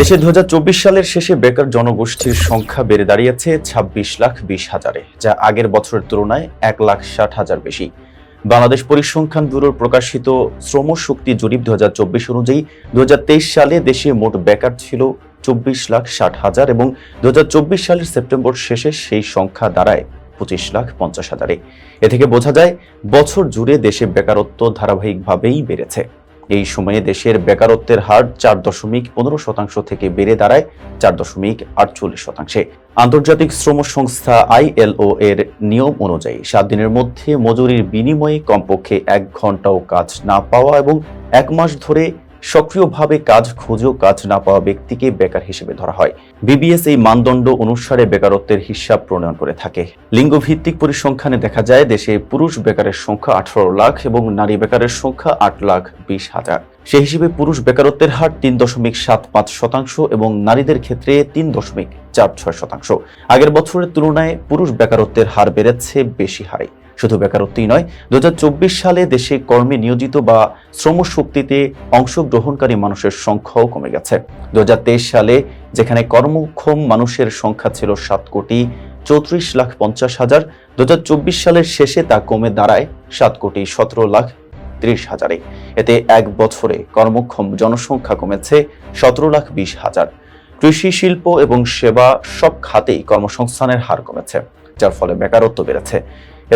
দেশে দু হাজার চব্বিশ সালের শেষে বেকার জনগোষ্ঠীর সংখ্যা বেড়ে দাঁড়িয়েছে ছাব্বিশ লাখ বিশ হাজারে, যা আগের বছরের তুলনায় এক লাখ ষাট হাজার বেশি। বাংলাদেশ পরিসংখ্যান ব্যুরোর প্রকাশিত শ্রম শক্তি জরিপ দু হাজার চব্বিশ অনুযায়ী দু হাজার তেইশ সালে দেশে মোট বেকার ছিল চব্বিশ লাখ ষাট হাজার এবং দু হাজার চব্বিশ সালের সেপ্টেম্বর শেষে সেই সংখ্যা দাঁড়ায় পঁচিশ লাখ পঞ্চাশ হাজারে। এ থেকে বোঝা যায়, বছর জুড়ে দেশে বেকারত্ব ধারাবাহিকভাবেই বেড়েছে। এই সময়ে দেশের বেকারত্বের হার চার দশমিক পনেরো শতাংশ থেকে বেড়ে দাঁড়ায় চার দশমিক আটচল্লিশ শতাংশে। আন্তর্জাতিক শ্রম সংস্থা আইএলও এর নিয়ম অনুযায়ী সাত দিনের মধ্যে মজুরির বিনিময়ে কমপক্ষে এক ঘন্টাও কাজ না পাওয়া এবং এক মাস ধরে সক্রিয়ভাবে কাজ খুঁজেও কাজ না পাওয়া ব্যক্তিকে বেকার হিসেবে ধরা হয়। বিবিএস এই মানদণ্ড অনুসারে বেকারত্বের হিসাব প্রণয়ন করে থাকে। লিঙ্গভিত্তিক পরিসংখ্যানে দেখা যায়, দেশে পুরুষ বেকারের সংখ্যা আঠারো লাখ এবং নারী বেকারের সংখ্যা আট লাখ বিশ হাজার। সে হিসেবে পুরুষ বেকারত্বের হার তিন দশমিক সাত পাঁচ শতাংশ এবং নারীদের ক্ষেত্রে তিন দশমিক চার ছয় শতাংশ। আগের বছরের তুলনায় পুরুষ বেকারত্বের হার বেড়েছে বেশি হারে। শুধু বেকারত্বই নয় দু সালে দেশে কর্মে নিয়োজিত বা শ্রমশক্তিতে অংশগ্রহণকারী মানুষের সংখ্যাও কমে গেছে। দুহাজার তেইশ সালে যেখানে কর্মক্ষম মানুষের সংখ্যা ছিল সাত কোটি চৌত্রিশ লাখ পঞ্চাশ হাজার দু সালের শেষে তা কমে দাঁড়ায় সাত কোটি সতেরো লাখ ত্রিশ হাজারে। এতে এক বছরে কর্মক্ষম জনসংখ্যা কমেছে সতেরো লাখ বিশ হাজার। কৃষি, শিল্প এবং সেবা সব খাতেই কর্মসংস্থানের হার কমেছে, যার ফলে বেকারত্ব বেড়েছে।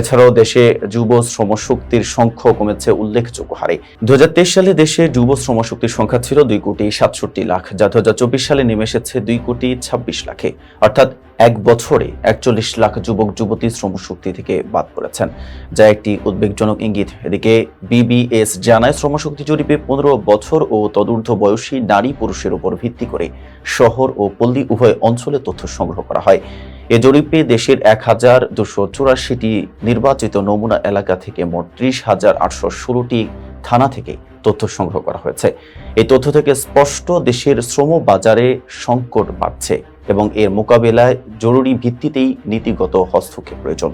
এছাড়াও দেশে যুব শ্রমশক্তির সংখ্যা কমেছে উল্লেখযোগ্য হারে। দুই হাজার তেইশ সালে দেশে যুব শ্রমশক্তির সংখ্যা ছিল দুই কোটি সাতষট্টি লাখ, যা দু সালে নেমে এসেছে দুই কোটি ছাব্বিশ লাখে। অর্থাৎ এক বছরে একচল্লিশ লাখ যুবক, যুবতী শ্রমশক্তি থেকে বাদ পড়েছেন, যা একটি উদ্বেগজনক ইঙ্গিত। এদিকে বিবিএস জানায়, শ্রমশক্তি জরিপে পনেরো বছর ও তদূর্ধ্ব বয়সী নারী পুরুষের উপর ভিত্তি করে শহর ও পল্লী উভয় অঞ্চলে তথ্য সংগ্রহ করা হয়। এ জরিপে দেশের এক হাজার দুশো চুরাশিটি নির্বাচিত নমুনা এলাকা থেকে মোট ত্রিশ হাজার আটশো ষোলোটি থানা থেকে তথ্য সংগ্রহ করা হয়েছে। এই তথ্য থেকে স্পষ্ট দেশের শ্রম বাজারে সংকট বাড়ছে এবং এর মোকাবেলায় জরুরি ভিত্তিতেই নীতিগত হস্তক্ষেপ প্রয়োজন।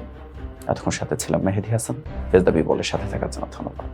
এতক্ষণ সাথে ছিলাম মেহেদি হাসান। ফেজদাবি বলে সাথে থাকার জন্য ধন্যবাদ।